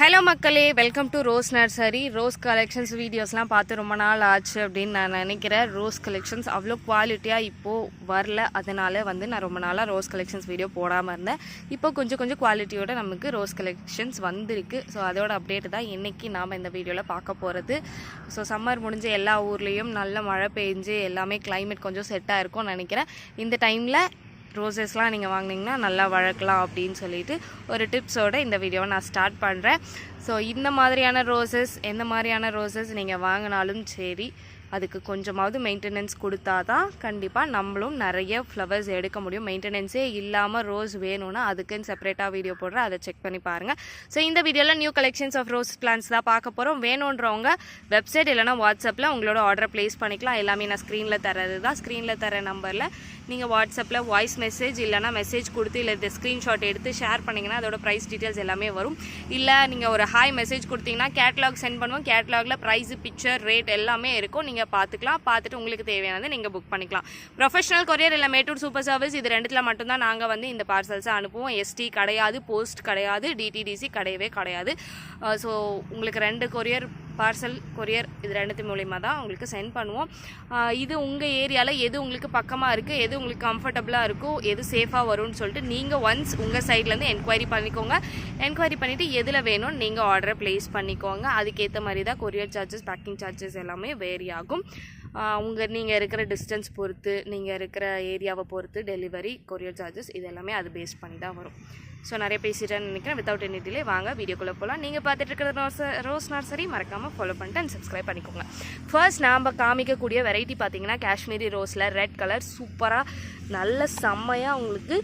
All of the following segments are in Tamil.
ஹலோ மக்களே welcome to rose nursery rose collections வீடியோஸ்லாம் பார்த்து ரொம்ப நாள் ஆச்சு அப்படின்னு நான் நினைக்கிறேன். ரோஸ் கலெக்ஷன்ஸ் அவ்வளோ குவாலிட்டியாக இப்போது வரல. அதனால வந்து நான் ரொம்ப நாளாக ரோஸ் கலெக்ஷன்ஸ் வீடியோ போடாமல் இருந்தேன். இப்போ கொஞ்சம் கொஞ்சம் குவாலிட்டியோட நமக்கு ரோஸ் கலெக்ஷன்ஸ் வந்திருக்கு. ஸோ அதோட அப்டேட் தான் இன்றைக்கி நாம் இந்த வீடியோவில் பார்க்க போகிறது ஸோ சம்மர் முடிஞ்ச எல்லா ஊர்லேயும் நல்ல மழை பெஞ்சு எல்லாமே கிளைமேட் கொஞ்சம் செட்டாக இருக்கும்னு நினைக்கிறேன். இந்த டைமில் ரோசஸ்லாம் நீங்கள் வாங்குனீங்கன்னா நல்லா வளர்க்கலாம் அப்படின்னு சொல்லிட்டு ஒரு டிப்ஸோட இந்த வீடியோவை நான் ஸ்டார்ட் பண்ணுறேன் ஸோ இந்த மாதிரியான ரோசஸ் எந்த மாதிரியான ரோசஸ் நீங்கள் வாங்கினாலும் சரி அதுக்கு கொஞ்சமாவது மெயின்டெனன்ஸ் கொடுத்தா தான் கண்டிப்பாக நம்மளும் நிறைய ஃப்ளவர்ஸ் எடுக்க முடியும். மெயின்டெனன்ஸே இல்லாமல் ரோஸ் வேணும்னா அதுக்குன்னு செப்பரேட்டாக வீடியோ போடுறேன். அதை செக் பண்ணி பாருங்கள் ஸோ இந்த வீடியோவில் new collections of rose plants தான் பார்க்க போகிறோம் வேணுன்றவங்க வெப்சைட் இல்லைனா வாட்ஸ்அப்பில் உங்களோட ஆர்டர் ப்ளேஸ் பண்ணிக்கலாம். எல்லாமே நான் ஸ்க்ரீனில் தரது தான் ஸ்க்ரீனில் தர நம்பரில் நீங்கள் வாட்ஸ்அப்பில் வாய்ஸ் மெசேஜ் இல்லைனா மெசேஜ் கொடுத்து இல்லை இந்த ஸ்க்ரீன்ஷாட் எடுத்து ஷேர் பண்ணிங்கன்னா அதோட ப்ரைஸ் டீட்டெயில்ஸ் எல்லாமே வரும். இல்லை நீங்கள் ஒரு ஹாய் மெசேஜ் கொடுத்தீங்கன்னா கேட்லாக் சென்ட் பண்ணுவோம். கேட்லாகில் ப்ரைஸ் பிக்சர் ரேட் எல்லாமே இருக்கும். நீங்கள் பார்த்துக்கலாம் பார்த்துட்டு உங்களுக்கு தேவையானது நீங்கள் புக் பண்ணிக்கலாம். ப்ரொஃபஷனல் கொரியர் இல்லை மேட்டூர் சூப்பர் சர்வீஸ் இது ரெண்டுத்தில் மட்டும்தான் நாங்கள் வந்து இந்த பார்சல்ஸை அனுப்புவோம். எஸ்டி கிடையாது போஸ்ட் கிடையாது டிடிடிசி கிடையவே கிடையாது. ஸோ உங்களுக்கு ரெண்டு கொரியர் பார்சல் கொரியர் இது ரெண்டுத்து மூலிமா தான் உங்களுக்கு சென்ட் பண்ணுவோம். இது உங்கள் ஏரியாவில் எது உங்களுக்கு பக்கமாக இருக்குது எது உங்களுக்கு கம்ஃபர்டபுளாக இருக்கோ எது சேஃபாக வரும்னு சொல்லிட்டு நீங்கள் ஒன்ஸ் உங்கள் சைட்லேருந்து என்கொயரி பண்ணிக்கோங்க. என்கொயரி பண்ணிவிட்டு எதில் வேணும்னு நீங்கள் ஆர்டரை ப்ளேஸ் பண்ணிக்கோங்க. அதுக்கேற்ற மாதிரி தான் கொரியர் சார்ஜஸ் பேக்கிங் சார்ஜஸ் எல்லாமே வேரி ஆகும். உங்கள் நீங்கள் இருக்கிற டிஸ்டன்ஸ் பொறுத்து நீங்கள் இருக்கிற ஏரியாவை பொறுத்து டெலிவரி கொரியர் சார்ஜஸ் இது எல்லாமே அது பேஸ் பண்ணி தான் வரும். ஸோ நிறைய பேசிட்டேன்னு நினைக்கிறேன். வித்தவுட் எனி டிலே வாங்க வீடியோக்குள்ளே போகலாம் நீங்கள் பார்த்துட்டு இருக்கிற ரோஸ் ரோஸ் நர்சரி மறக்காமல் ஃபாலோ பண்ணிட்டு அண்ட் சப்ஸ்கிரைப் பண்ணிக்கோங்க. ஃபர்ஸ்ட் நாம் காமிக்கக்கூடிய வெரைட்டி பார்த்தீங்கன்னா காஷ்மீரி ரோஸில் ரெட் கலர் சூப்பராக நல்ல செம்மையாக உங்களுக்கு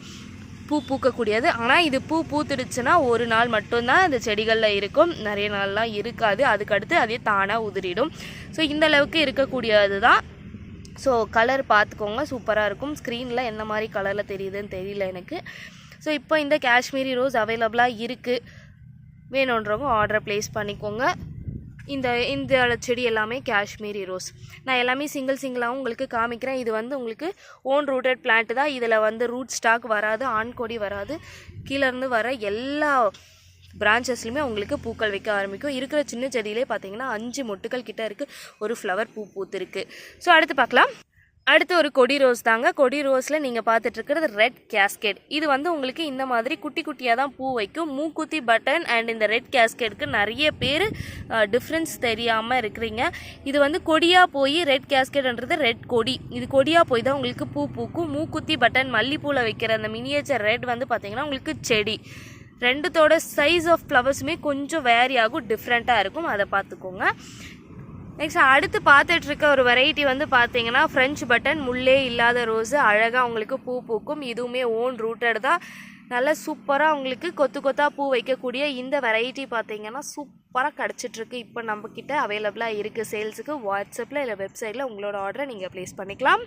பூ பூக்கக்கூடியது. ஆனால் இது பூ பூத்துடுச்சுன்னா ஒரு நாள் மட்டும்தான் இந்த செடிகளில் இருக்கும். நிறைய நாள்லாம் இருக்காது. அதுக்கடுத்து அதே தானாக உதிரிடும். ஸோ இந்த அளவுக்கு இருக்கக்கூடியது தான் ஸோ கலர் பார்த்துக்கோங்க. சூப்பராக இருக்கும். ஸ்க்ரீனில் என்ன மாதிரி கலரில் தெரியுதுன்னு தெரியல எனக்கு. ஸோ இப்போ இந்த காஷ்மீரி ரோஸ் அவைலபிளாக இருக்குது வேணுன்றவங்க ஆர்டர் ப்ளேஸ் பண்ணிக்கோங்க. இந்த இந்த செடி எல்லாமே காஷ்மீரி ரோஸ். நான் எல்லாமே சிங்கிள் சிங்கிளாகவும் உங்களுக்கு காமிக்கிறேன். இது வந்து உங்களுக்கு ஓன் ரூட்டட் பிளான்ட் தான். இதில் வந்து ரூட் ஸ்டாக் வராது ஆண்கொடி வராது. கீழேருந்து வர எல்லா பிரான்ச்சஸ்லையுமே உங்களுக்கு பூக்கள் வைக்க ஆரம்பிக்கும். இருக்கிற சின்ன செடியிலே பார்த்தீங்கன்னா அஞ்சு மொட்டுக்கள் கிட்ட இருக்குது ஒரு ஃப்ளவர் பூ பூத்துருக்கு. ஸோ அடுத்து பார்க்கலாம். அடுத்து ஒரு கொடி ரோஸ் தாங்க. கொடி ரோஸில் நீங்கள் பார்த்துட்டு இருக்கிறது ரெட் கேஸ்கெட். இது வந்து உங்களுக்கு இந்த மாதிரி குட்டி குட்டியாக தான் பூ வைக்கும். மூக்குத்தி பட்டன் அண்ட் இந்த ரெட் கேஸ்கெட்டுக்கு நிறைய பேர் டிஃப்ரென்ஸ் தெரியாமல் இருக்கிறீங்க. இது வந்து கொடியாக போய் ரெட் கேஸ்கெட்ன்றது ரெட் கொடி. இது கொடியாக போய் தான் உங்களுக்கு பூ பூக்கும். மூக்குத்தி பட்டன் மல்லிப்பூவில் வைக்கிற அந்த மினியேச்சர் ரெட் வந்து பார்த்தீங்கன்னா உங்களுக்கு செடி. ரெண்டுத்தோட சைஸ் ஆஃப் ஃப்ளவர்ஸுமே கொஞ்சம் வேரி ஆகும் டிஃப்ரெண்ட்டாக இருக்கும். அதை பார்த்துக்கோங்க நெக்ஸ்ட் அடுத்து பார்த்துட்டு இருக்க ஒரு வெரைட்டி வந்து பார்த்தீங்கன்னா ஃப்ரெஞ்ச் பட்டன் முள்ளே இல்லாத ரோஸு அழகாக உங்களுக்கு பூ பூக்கும். இதுவுமே ஓன் ரூட்டட் தான். நல்லா சூப்பராக உங்களுக்கு கொத்து கொத்தாக பூ வைக்கக்கூடிய இந்த வெரைட்டி பார்த்தீங்கன்னா சூப்பராக கிடச்சிட்ருக்கு. இப்போ நம்மக்கிட்ட அவைலபிளாக இருக்குது சேல்ஸுக்கு வாட்ஸ்அப்பில் இல்லை வெப்சைட்டில் உங்களோட ஆர்டரை நீங்கள் ப்ளேஸ் பண்ணிக்கலாம்.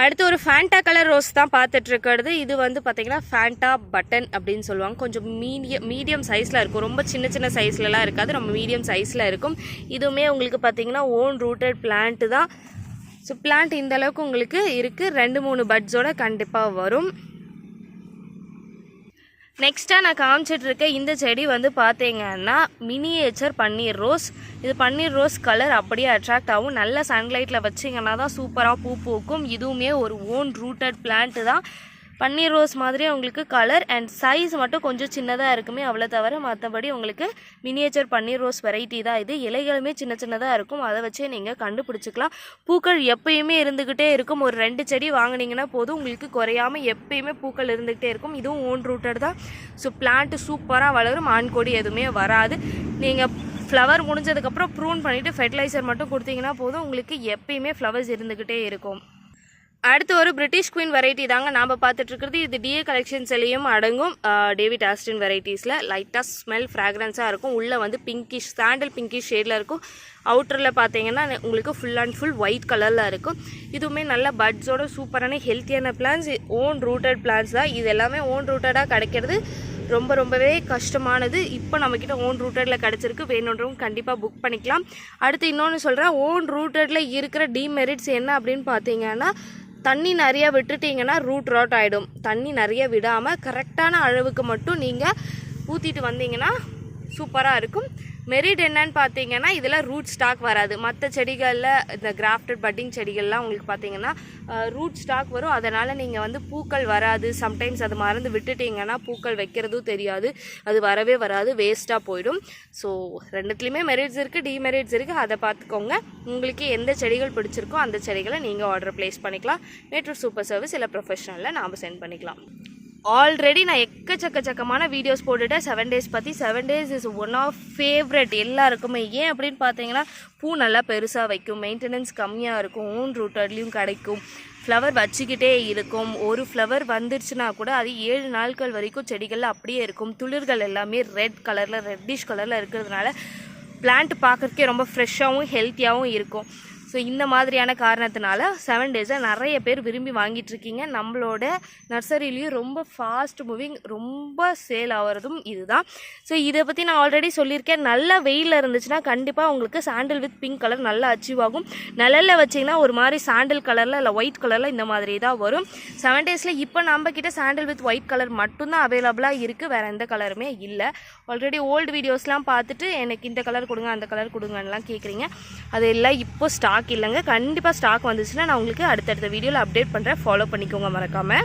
அடுத்து ஒரு ஃபேண்டா கலர் ரோஸ் தான் பார்த்துட்டு இருக்கிறது இது வந்து பார்த்தீங்கன்னா ஃபேண்டா பட்டன் அப்படின்னு சொல்லுவாங்க. கொஞ்சம் மீடியம் மீடியம் சைஸில் இருக்கும். ரொம்ப சின்ன சின்ன சைஸ்லலாம் இருக்காது. ரொம்ப மீடியம் சைஸில் இருக்கும். இதுவுமே உங்களுக்கு பார்த்தீங்கன்னா ஓன் ரூட்டட் பிளான்ட்டு தான். ஸோ பிளான்ட் இந்த அளவுக்கு உங்களுக்கு இருக்குது ரெண்டு மூணு பட்ஸோட கண்டிப்பாக வரும். நெக்ஸ்ட்டாக நான் காமிச்சிட்ருக்க இந்த செடி வந்து பார்த்தீங்கன்னா மினியேச்சர் பன்னீர் ரோஸ். இது பன்னீர் ரோஸ் கலர் அப்படியே அட்ராக்ட் ஆகும். நல்ல சன்லைட்டில் வச்சிங்கன்னா தான் சூப்பராக பூ பூக்கும். இதுவுமே ஒரு ஓன் ரூட்டட் பிளான்ட்டு தான். பன்னீர் ரோஸ் மாதிரி உங்களுக்கு கலர் அண்ட் சைஸ் மட்டும் கொஞ்சம் சின்னதாக இருக்குமே அவ்வளோ தவிர மற்றபடி உங்களுக்கு மினியேச்சர் பன்னீர் ரோஸ் வெரைட்டி தான் இது. இலைகளுமே சின்ன சின்னதாக இருக்கும். அதை வச்சே நீங்கள் கண்டுபிடிச்சிக்கலாம். பூக்கள் எப்பயுமே இருந்துக்கிட்டே இருக்கும். ஒரு ரெண்டு செடி வாங்கினீங்கன்னா போதும். உங்களுக்கு குறையாமல் எப்பயுமே பூக்கள் இருந்துக்கிட்டே இருக்கும். இதுவும் ஓன் ரூட்டட் தான். ஸோ பிளான்ட் சூப்பராக வளரும். ஆண்கொடி எதுவுமே வராது. நீங்கள் ஃப்ளவர் முடிஞ்சதுக்கப்புறம் ப்ரூன் பண்ணிவிட்டு ஃபெர்டிலைசர் மட்டும் கொடுத்தீங்கன்னா போதும். உங்களுக்கு எப்பயுமே ஃப்ளவர்ஸ் இருந்துக்கிட்டே இருக்கும். அடுத்து ஒரு பிரிட்டிஷ் குயின் வெரைட்டி தாங்க நாம் பார்த்துட்ருக்கிறது. இது டிஏ கலெக்ஷன்ஸ்லேயும் அடங்கும். டேவிட் ஆஸ்டின் வெரைட்டிஸில் லைட்டாக ஸ்மெல் ஃப்ராக்ரன்ஸாக இருக்கும். உள்ளே வந்து பிங்கிஷ் சாண்டல் பிங்கிஷ் ஷேடில் இருக்கும். அவுட்டரில் பார்த்தீங்கன்னா உங்களுக்கு ஃபுல் அண்ட் ஃபுல் ஒயிட் கலரில் இருக்கும். இதுவுமே நல்ல பட்ஸோட சூப்பரான ஹெல்த்தியான பிளான்ஸ் ஓன் ரூட்டட் பிளான்ஸ் தான். இது எல்லாமே ஓன் ரூட்டடாக கிடைக்கிறது. ரொம்ப ரொம்பவே கஷ்டமானது. இப்போ நம்மக்கிட்ட ஓன் ரூட்டடில் கிடச்சிருக்கு. வேணுன்றவங்க கண்டிப்பாக புக் பண்ணிக்கலாம். அடுத்து இன்னொன்று சொல்கிறேன் ஓன் ரூட்டடில் இருக்கிற டிமெரிட்ஸ் என்ன அப்படின்னு பார்த்தீங்கன்னா தண்ணி நிறைய விட்டுட்டீங்கன்னா ரூட் ராட் ஆகிடும் தண்ணி நிறைய விடாமல் கரெக்டான அளவுக்கு மட்டும் நீங்கள் ஊற்றிட்டு வந்தீங்கன்னா சூப்பராக இருக்கும். மெரிட் என்னன்னு பார்த்தீங்கன்னா இதில் ரூட் ஸ்டாக் வராது. மற்ற செடிகளில் இந்த கிராஃப்டட் பட்டிங் செடிகள்லாம் உங்களுக்கு பார்த்தீங்கன்னா ரூட் ஸ்டாக் வரும். அதனால் நீங்கள் வந்து பூக்கள் வராது. சம்டைம்ஸ் அது மறந்து விட்டுட்டீங்கன்னா பூக்கள் வைக்கிறதும் தெரியாது. அது வரவே வராது. வேஸ்ட்டாக போயிடும். ஸோ ரெண்டுத்துலேயுமே மெரிட்ஸ் இருக்குது டிமெரிட்ஸ் இருக்குது அதை பார்த்துக்கோங்க உங்களுக்கு எந்த செடிகள் பிடிச்சிருக்கோ அந்த செடிகளை நீங்கள் ஆர்டர் ப்ளேஸ் பண்ணிக்கலாம். நேற்று சூப்பர் சர்வீஸ் இல்லை ப்ரொஃபஷனலில் நாம் சென்ட் பண்ணிக்கலாம். ஆல்ரெடி நான் எக்கச்சக்க சக்கமான வீடியோஸ் போட்டுட்டேன். செவன் டேஸ் பற்றி seven days is one of favourite எல்லாருக்குமே. ஏன் அப்படின்னு பார்த்தீங்கன்னா பூ நல்லா பெருசாக வைக்கும். மெயின்டெனன்ஸ் கம்மியாக இருக்கும். ஓன் ரூட்டர்லேயும் கிடைக்கும். ஃப்ளவர் வச்சுக்கிட்டே இருக்கும். ஒரு ஃப்ளவர் வந்துருச்சுன்னா கூட அது ஏழு நாட்கள் வரைக்கும் செடிகளில் அப்படியே இருக்கும். துளிர்கள் எல்லாமே ரெட் கலரில் ரெட்டிஷ் கலரில் இருக்கிறதுனால பிளான்ட் பார்க்குறதுக்கே ரொம்ப ஃப்ரெஷ்ஷாகவும் ஹெல்த்தியாகவும் இருக்கும். ஸோ இந்த மாதிரியான காரணத்தினால செவன் டேஸில் நிறைய பேர் விரும்பி வாங்கிட்டு இருக்கீங்க. நம்மளோட நர்சரிலையும் ரொம்ப ஃபாஸ்ட் மூவிங் ரொம்ப சேல் ஆகிறதும் இதுதான். ஸோ இதை பற்றி நான் ஆல்ரெடி சொல்லியிருக்கேன். நல்ல வெயிலில் இருந்துச்சுன்னா கண்டிப்பாக உங்களுக்கு சாண்டில் வித் பிங்க் கலர் நல்லா அச்சீவ் ஆகும். நிழலில் வச்சிங்கன்னா ஒரு மாதிரி சாண்டில் கலரில் இல்லை ஒயிட் கலரில் இந்த மாதிரி தான் வரும். செவன் டேஸில் இப்போ நம்ம கிட்ட சாண்டில் வித் ஒயிட் கலர் மட்டும்தான் அவைலபிளாக இருக்குது வேறு எந்த கலருமே இல்லை. ஆல்ரெடி ஓல்டு வீடியோஸ்லாம் பார்த்துட்டு எனக்கு இந்த கலர் கொடுங்க அந்த கலர் கொடுங்கன்னுலாம் கேட்குறீங்க அது எல்லாம் இப்போ ஸ்டாக் இல்லைங்க. கண்டிப்பாக ஸ்டாக் வந்துச்சுன்னா நான் உங்களுக்கு அடுத்தடுத்த வீடியோவில் அப்டேட் பண்ணுறேன் ஃபாலோ பண்ணிக்கோங்க மறக்காமல்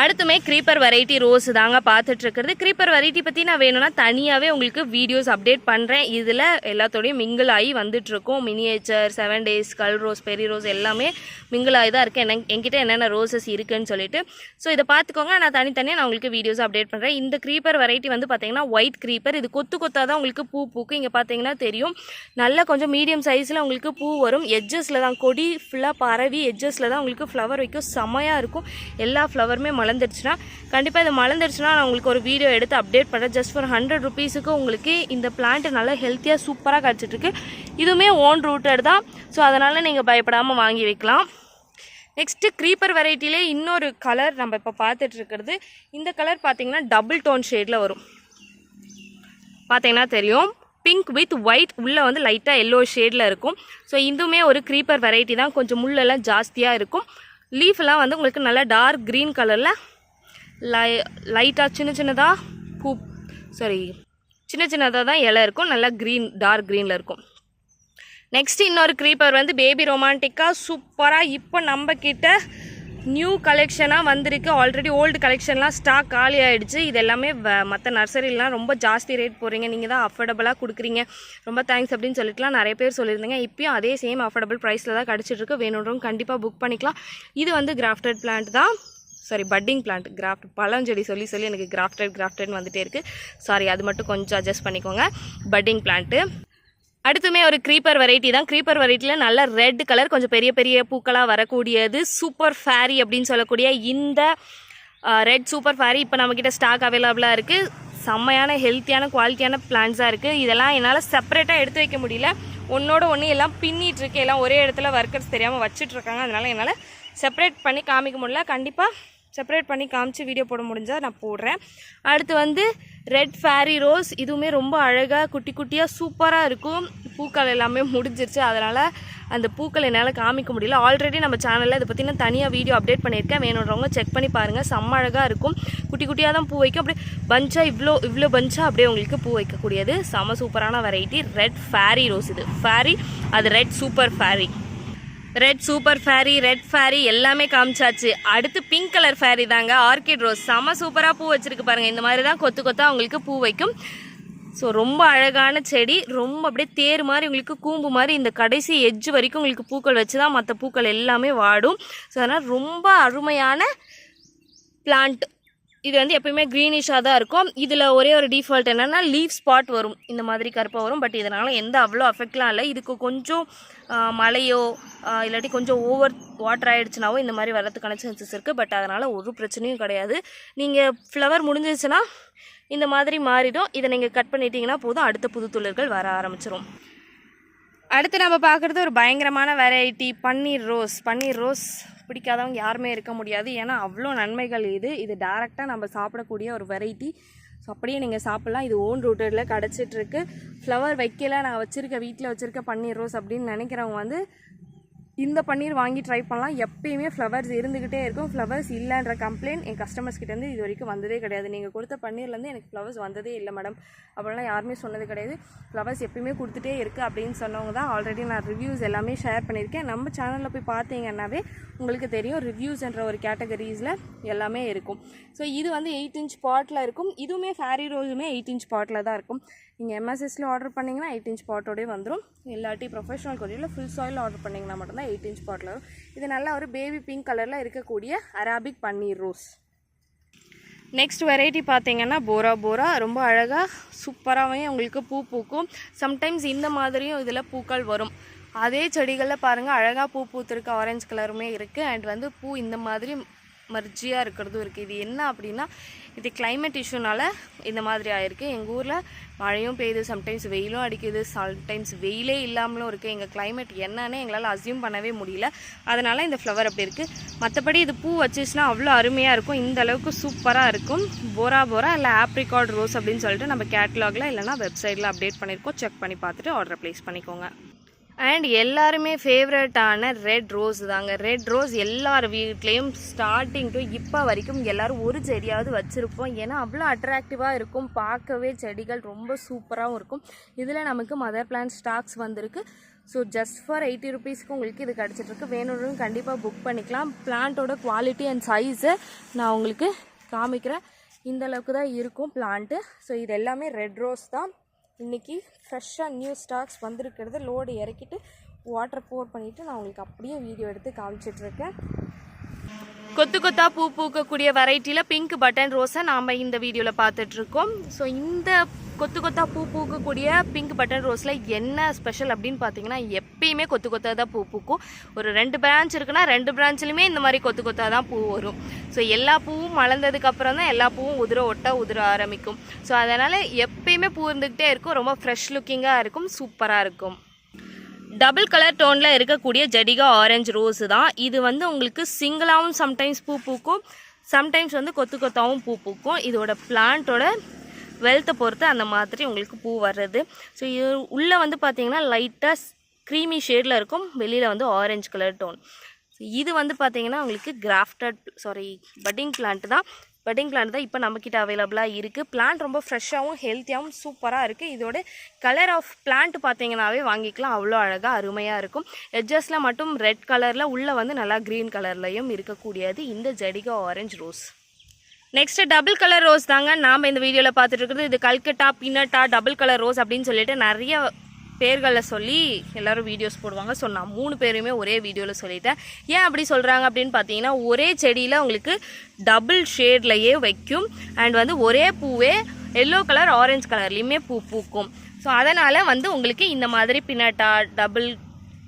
அடுத்துமே க்ரீப்பர் வெரைட்டி ரோஸ் தாங்க பார்த்துட்டு இருக்கிறது க்ரீப்பர் வெரைட்டி பற்றி நான் வேணும்னா தனியாகவே உங்களுக்கு வீடியோஸ் அப்டேட் பண்ணுறேன் இதில் எல்லாத்தோடையும் மிங்கிள் ஆகி வந்துட்டுருக்கும் மினியேச்சர் செவன் டேஸ் கல் ரோஸ் பெரி ரோஸ் எல்லாமே மிங்கிள் ஆகி தான் இருக்குது என்ன என்கிட்ட என்னென்ன ரோசஸ் இருக்குன்னு சொல்லிட்டு. ஸோ இதை பார்த்துக்கோங்க. நான் தனித்தனியாக நான் உங்களுக்கு வீடியோஸ் அப்டேட் பண்ணுறேன் இந்த க்ரீப்பர் வெரைட்டி வந்து பார்த்தீங்கன்னா ஒயிட் க்ரீப்பர் இது கொத்து கொத்தாக தான் உங்களுக்கு பூ பூக்கும். இங்கே பார்த்தீங்கன்னா தெரியும். நல்லா கொஞ்சம் மீடியம் சைஸில் உங்களுக்கு பூ வரும். எட்ஜஸில் தான் கொடி ஃபுல்லாக பரவி எட்ஜஸில் தான் உங்களுக்கு ஃப்ளவர் வைக்கும். செமையாக இருக்கும். எல்லா ஃப்ளவருமே மலர்ந்துருச்சுன்னா கண்டிப்பாக இது மலர்ந்துருச்சுன்னா நான் உங்களுக்கு ஒரு வீடியோ எடுத்து அப்டேட் பண்ணுறேன் ஜஸ்ட் ஃபார் ஹண்ட்ரட் ருபீஸுக்கு உங்களுக்கு இந்த பிளான்ட் நல்லா ஹெல்த்தியாக சூப்பராக கிடச்சிட்ருக்கு இதுவுமே ஓன் ரூட்டட் தான். ஸோ அதனால் நீங்கள் பயப்படாமல் வாங்கி வைக்கலாம். நெக்ஸ்ட்டு க்ரீப்பர் வெரைட்டிலே இன்னொரு கலர் நம்ம இப்போ பார்த்துட்டு இருக்கிறது. இந்த கலர் பார்த்திங்கன்னா டபுள் டோன் ஷேடில் வரும். பார்த்தீங்கன்னா தெரியும். பிங்க் வித் ஒயிட் உள்ளே வந்து லைட்டாக எல்லோ ஷேடில் இருக்கும். ஸோ இதுவுமே ஒரு க்ரீப்பர் வெரைட்டி தான். கொஞ்சம் முள்ளெல்லாம் ஜாஸ்தியாக இருக்கும். லீஃபெல்லாம் வந்து உங்களுக்கு நல்லா டார்க் க்ரீன் கலரில் லை லைட்டாக சின்ன சின்னதாக பூ சாரி சின்ன சின்னதாக தான் இலை இருக்கும் நல்லா க்ரீன் டார்க் க்ரீனில் இருக்கும். நெக்ஸ்ட் இன்னொரு க்ரீப்பர் வந்து பேபி ரொமான்டிக்காக சூப்பராக இப்போ நம்ம கிட்ட நியூ கலெக்ஷனாக வந்திருக்கு. ஆல்ரெடி ஓல்டு கலெக்ஷன்லாம் ஸ்டாக் காலி ஆகிடுச்சு இது எல்லாமே மற்ற நர்சரிலாம் ரொம்ப ஜாஸ்தி ரேட் போடுறீங்க. நீங்கள் தான் அஃபோர்டபுளாக கொடுக்குறீங்க. ரொம்ப தேங்க்ஸ் அப்படின்னு சொல்லிட்டுலாம் நிறைய பேர் சொல்லியிருந்தீங்க. இப்பயும் அதே சேம் அஃபோர்டபுள் ப்ரைஸில் தான் கிடச்சிட்ருக்கு வேணுன்றவங்க கண்டிப்பாக புக் பண்ணிக்கலாம். இது வந்து கிராஃப்டட் பிளான்ட் தான். சாரி பட்டிங் பிளான்ட் கிராஃப்ட் பழஞ்செடி சொல்லி சொல்லி எனக்கு கிராஃப்டட் கிராஃப்டட்னு வந்துகிட்டே இருக்குது சாரி அது மட்டும் கொஞ்சம் அட்ஜஸ்ட் பண்ணிக்கோங்க. பட்டிங் பிளான்ட்டு அடுத்துமே ஒரு க்ரீப்பர் வெரைட்டி தான். க்ரீப்பர் வெரைட்டியில் நல்ல ரெட் கலர் கொஞ்சம் பெரிய பெரிய பூக்களாக வரக்கூடியது. சூப்பர் ஃபேரி அப்படின்னு சொல்லக்கூடிய இந்த ரெட் சூப்பர் ஃபேரி இப்போ நம்மக்கிட்ட ஸ்டாக் அவைலபிளாக இருக்குது செம்மையான ஹெல்த்தியான குவாலிட்டியான பிளான்ஸாக இருக்குது இதெல்லாம் என்னால் செப்பரேட்டாக எடுத்து வைக்க முடியல. ஒன்றோட ஒன்று எல்லாம் பின்னிட்டுருக்கு எல்லாம் ஒரே இடத்துல ஒர்க்கர்ஸ் தெரியாமல் வச்சுட்ருக்காங்க அதனால் என்னால் செப்பரேட் பண்ணி காமிக்க முடியல. கண்டிப்பாக செப்பரேட் பண்ணி காமிச்சு வீடியோ போட முடிஞ்சால் நான் போடுறேன். அடுத்து வந்து ரெட் ஃபேரி ரோஸ் இதுவுமே ரொம்ப அழகாக குட்டி குட்டியாக சூப்பராக இருக்கும். பூக்கள் எல்லாமே முடிஞ்சிருச்சு. அதனால் அந்த பூக்கள் என்னால் காமிக்க முடியல. ஆல்ரெடி நம்ம சேனலில் இதை பற்றின தனியாக வீடியோ அப்டேட் பண்ணியிருக்கேன். வேணுன்றவங்க செக் பண்ணி பாருங்கள் செம்ம அழகாக இருக்கும். குட்டி குட்டியாக தான் பூ வைக்கும். அப்படியே பஞ்சாக இவ்வளோ இவ்வளோ பஞ்சாக அப்படியே உங்களுக்கு பூ வைக்கக்கூடியது. செம சூப்பரான வெரைட்டி ரெட் ஃபேரி ரோஸ் இது. ஃபேரி அது red super fairy red super fairy red fairy எல்லாமே காமிச்சாச்சு. அடுத்து பிங்க் கலர் ஃபேரி தாங்க. ஆர்கிட் ரோஸ் செம சூப்பராக பூ வச்சுருக்கு பாருங்கள் இந்த மாதிரி தான் கொத்து கொத்தாக உங்களுக்கு பூ வைக்கும். ஸோ ரொம்ப அழகான செடி. ரொம்ப அப்படியே தேர் மாதிரி உங்களுக்கு கூம்பு மாதிரி இந்த கடைசி எஜ்ஜு வரைக்கும் உங்களுக்கு பூக்கள் வச்சு தான் மற்ற பூக்கள் எல்லாமே வாடும். ஸோ அதனால் ரொம்ப அருமையான பிளான்ட் இது வந்து எப்பயுமே க்ரீனிஷாக தான் இருக்கும். இதில் ஒரே ஒரு டிஃபால்ட் என்னென்னா லீவ் ஸ்பாட் வரும். இந்த மாதிரி கருப்பாக வரும். பட் இதனால் எந்த அவ்வளோ அஃபெக்ட்லாம் இல்லை. இதுக்கு கொஞ்சம் மழையோ இல்லாட்டி கொஞ்சம் ஓவர் வாட்டர் ஆகிடுச்சுனாவோ இந்த மாதிரி வரதுக்கான சான்சஸ் இருக்குது பட் அதனால் ஒரு பிரச்சனையும் கிடையாது. நீங்கள் ஃப்ளவர் முடிஞ்சிச்சுன்னா இந்த மாதிரி மாறிடும். இதை நீங்கள் கட் பண்ணிட்டீங்கன்னா போதும். அடுத்த புது துளிர்கள் வர ஆரம்பிச்சிடும் அடுத்து நம்ம பார்க்குறது ஒரு பயங்கரமான வெரைட்டி பன்னீர் ரோஸ். பன்னீர் ரோஸ் பிடிக்காதவங்க யாருமே இருக்க முடியாது. ஏன்னா அவ்வளோ நன்மைகள் இது. இது டேரெக்டாக நம்ம சாப்பிடக்கூடிய ஒரு வெரைட்டி ஸோ அப்படியே நீங்கள் சாப்பிட்லாம். இது ஓன் ரூட்டடில் கிடச்சிட்ருக்கு ஃப்ளவர் வைக்கல நான் வச்சுருக்க வீட்டில் வச்சுருக்க பன்னீர் ரோஸ் அப்படின்னு நினைக்கிறவங்க வந்து இந்த பன்னீர் வாங்கி ட்ரை பண்ணலாம். எப்பயுமே ஃப்ளவர்ஸ் இருந்துக்கிட்டே இருக்கும். ஃப்ளவர்ஸ் இல்லைன்ற கம்ப்ளைண்ட் என் கஸ்டமர்ஸ் கிட்டேருந்து இது வரைக்கும் வந்ததே கிடையாது. நீங்கள் கொடுத்த பன்னீர்லேருந்து எனக்கு ஃப்ளவர்ஸ் வந்ததே இல்லை மேடம் அப்படிலாம் யாருமே சொன்னது கிடையாது. ஃப்ளவர்ஸ் எப்பயுமே கொடுத்துட்டே இருக்குது அப்படின்னு சொன்னவங்க தான் ஆல்ரெடி நான் ரிவ்யூஸ் எல்லாமே ஷேர் பண்ணியிருக்கேன். நம்ம சேனலில் போய் பார்த்தீங்கன்னாவே உங்களுக்கு தெரியும் ரிவ்யூஸ்ன்ற ஒரு கேட்டகரிஸில் எல்லாமே இருக்கும். ஸோ இது வந்து எயிட் இன்ச் பாட்டில் இருக்கும். இதுவுமே ஃபேரி ரோஸுமே எயிட் இன்ச் பாட்டில் தான் இருக்கும். நீங்கள் எம்எஸ்எஸில் ஆர்டர் பண்ணிங்கன்னா எயிட் இன்ச் பாட்டோடே வந்துடும் இல்லாட்டி ப்ரொஃபஷனல் கொரியரில் ஃபுல் சாயில் ஆர்டர் பண்ணிங்கன்னா மட்டும்தான் எயிட் இன்ச் பாட்டில் வரும் இது நல்லா ஒரு பேபி பிங்க் கலரில் இருக்கக்கூடிய அராபிக் பன்னீர் ரோஸ். நெக்ஸ்ட் வெரைட்டி பார்த்தீங்கன்னா போரா போரா ரொம்ப அழகாக சூப்பராகவே உங்களுக்கு பூ பூக்கும். சம்டைம்ஸ் இந்த மாதிரியும் இதில் பூக்கள் வரும். அதே செடிகளில் பாருங்கள் அழகாக பூ பூத்துருக்கு ஆரஞ்சு கலருமே இருக்குது அண்ட் வந்து பூ இந்த மாதிரி மர்ஜியாக இருக்கிறதும் இருக்குது இது என்ன அப்படின்னா இது கிளைமேட் இஷ்யூனால இந்த மாதிரி ஆயிருக்கு. எங்கள் ஊரில் மழையும் பெய்யுது சம்டைம்ஸ் வெயிலும் அடிக்குது சம்டைம்ஸ் வெயிலே இல்லாமலும் இருக்குது எங்கள் கிளைமேட் என்னன்னு எங்களால் அசியூம் பண்ணவே முடியல. அதனால் இந்த ஃப்ளவர் அப்படி இருக்குது மற்றபடி இது பூ வச்சுச்சுன்னா அவ்வளோ அருமையாக இருக்கும். இந்த அளவுக்கு சூப்பராக இருக்கும். போரா போரா இல்லை ஆப்ரிகாட் ரோஸ் அப்படின்னு சொல்லிட்டு நம்ம கேட்லாகில் இல்லைனா வெப்சைட்டில் அப்டேட் பண்ணியிருக்கோம் செக் பண்ணி பார்த்துட்டு ஆர்டர் ப்ளேஸ் பண்ணிக்கோங்க. அண்ட் எல்லாருமே ஃபேவரட்டான ரெட் ரோஸ் தாங்க. ரெட் ரோஸ் எல்லார் வீட்லேயும் ஸ்டார்டிங் டு இப்போ வரைக்கும் எல்லாரும் ஒரு செடியாவது வச்சுருப்போம். ஏன்னா அவ்வளோ அட்ராக்டிவாக இருக்கும். பார்க்கவே செடிகள் ரொம்ப சூப்பராகவும் இருக்கும். இதில் நமக்கு மதர் பிளான் ஸ்டாக்ஸ் வந்திருக்கு. ஸோ ஜஸ்ட் ஃபார் எயிட்டி ருபீஸ்க்கு உங்களுக்கு இது கிடச்சிட்ருக்கு வேணும்னு கண்டிப்பாக புக் பண்ணிக்கலாம். பிளான்ட்டோட குவாலிட்டி அண்ட் சைஸை நான் உங்களுக்கு காமிக்கிறேன். இந்த அளவுக்கு தான் இருக்கும் பிளான்ட்டு ஸோ இது எல்லாமே ரெட் ரோஸ் தான். இன்றைக்கி ஃப்ரெஷ்ஷாக நியூ ஸ்டாக்ஸ் வந்திருக்கிறது. லோடு இறக்கிட்டு வாட்டர் போர் பண்ணிவிட்டு நான் உங்களுக்கு அப்படியே வீடியோ எடுத்து காமிச்சிட்ருக்கேன் கொத்து கொத்தாக பூ பூக்கக்கூடிய வெரைட்டியில் பிங்க் பட்டன் ரோஸை நாம் இந்த வீடியோவில் பார்த்துட்ருக்கோம் ஸோ இந்த கொத்து கொத்தா பூ பூக்கக்கூடிய பிங்க் பட்டன் ரோஸில் என்ன ஸ்பெஷல் அப்படின்னு பார்த்தீங்கன்னா எப்பயுமே கொத்து கொத்தா தான் பூ பூக்கும். ஒரு ரெண்டு பிரான்ச் இருக்குன்னா ரெண்டு பிரான்ச்லையுமே இந்த மாதிரி கொத்து கொத்தா தான் பூ வரும். ஸோ எல்லா பூவும் மலர்ந்ததுக்கு அப்புறம் தான் எல்லா பூவும் உதிர ஒட்ட உதிர ஆரம்பிக்கும். ஸோ அதனால் எப்பயுமே பூ இருந்துக்கிட்டே இருக்கும். ரொம்ப ஃப்ரெஷ் லுக்கிங்காக இருக்கும். சூப்பராக இருக்கும். டபுள் கலர் டோனில் இருக்கக்கூடிய ஜடிகா ஆரஞ்சு ரோஸு தான். இது வந்து உங்களுக்கு சிங்கிளாகவும் சம்டைம்ஸ் பூ பூக்கும். சம்டைம்ஸ் வந்து கொத்து கொத்தாவும் பூ பூக்கும். இதோட பிளான்ட்டோட வெல்த்தை பொறுத்து அந்த மாதிரி உங்களுக்கு பூ வர்றது. ஸோ இது உள்ளே வந்து பார்த்தீங்கன்னா லைட்டாக க்ரீமி ஷேடில் இருக்கும். வெளியில் வந்து ஆரஞ்சு கலர் டோன் இது வந்து பார்த்தீங்கன்னா உங்களுக்கு கிராஃப்டட் சாரி பட்டிங் பிளான்ட் தான். பட்டிங் பிளான்ட் தான் இப்போ நம்மக்கிட்ட அவைலபிளாக இருக்குது பிளான்ட் ரொம்ப ஃப்ரெஷ்ஷாகவும் ஹெல்த்தியாகவும் சூப்பராக இருக்குது இதோட கலர் ஆஃப் பிளான்ட் பார்த்தீங்கன்னாவே வாங்கிக்கலாம். அவ்வளோ அழகாக அருமையாக இருக்கும். எட்ஜஸில் மட்டும் ரெட் கலரில் உள்ளே வந்து நல்லா க்ரீன் கலர்லையும் இருக்கக்கூடியது. இந்த ஜடிகா orange rose next double colour rose தாங்க நாம் இந்த வீடியோவில் பார்த்துட்டு இருக்கிறது இது கல்கட்டா பின்னட்டா டபுள் கலர் ரோஸ் அப்படின்னு சொல்லிட்டு நிறைய பேர்களில் சொல்லி எல்லோரும் வீடியோஸ் போடுவாங்க. ஸோ நான் மூணு பேருமே ஒரே வீடியோவில் சொல்லிட்டேன். ஏன் அப்படி சொல்கிறாங்க அப்படின்னு பார்த்தீங்கன்னா ஒரே செடியில் உங்களுக்கு டபுள் ஷேட்லையே வைக்கும். அண்ட் வந்து ஒரே பூவே எல்லோ கலர் ஆரஞ்சு கலர்லேயுமே பூ பூக்கும். ஸோ அதனால் வந்து உங்களுக்கு இந்த மாதிரி பின்னட்டா டபுள்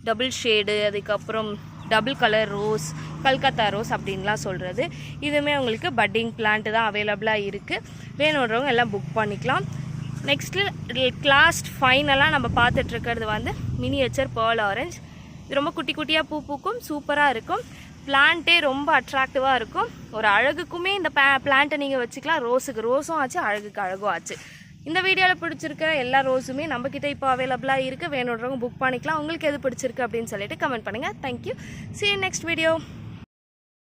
டபுள் ஷேடு அதுக்கப்புறம் double colour rose Calcutta rose அப்படின்லாம் சொல்கிறது இதுவுமே உங்களுக்கு பட்டிங் பிளான்ட் தான் அவைலபிளாக இருக்குது வேணுன்றவங்க எல்லாம் புக் பண்ணிக்கலாம். நெக்ஸ்ட்டு லாஸ்ட் ஃபைனலாக நம்ம பார்த்துட்ருக்கிறது வந்து மினியேச்சர் பேர்ல் ஆரஞ்ச் இது ரொம்ப குட்டி குட்டியாக பூ பூக்கும் சூப்பராக இருக்கும். பிளான்ட்டே ரொம்ப அட்ராக்டிவாக இருக்கும். ஒரு அழகுக்குமே இந்த பே பிளான்ட்டை நீங்கள் வச்சுக்கலாம். ரோஸுக்கு ரோஸும் ஆச்சு அழகுக்கு அழகும் ஆச்சு. இந்த வீடியோவில் பிடிச்சிருக்க எல்லா ரோஸுமே நம்மக்கிட்ட இப்போ அவைலபிளாக இருக்குது வேணுன்றவங்க புக் பண்ணிக்கலாம். உங்களுக்கு எது பிடிச்சிருக்கு அப்படின்னு சொல்லிட்டு கமெண்ட் பண்ணுங்கள் தேங்க்யூ சி நெக்ஸ்ட் வீடியோ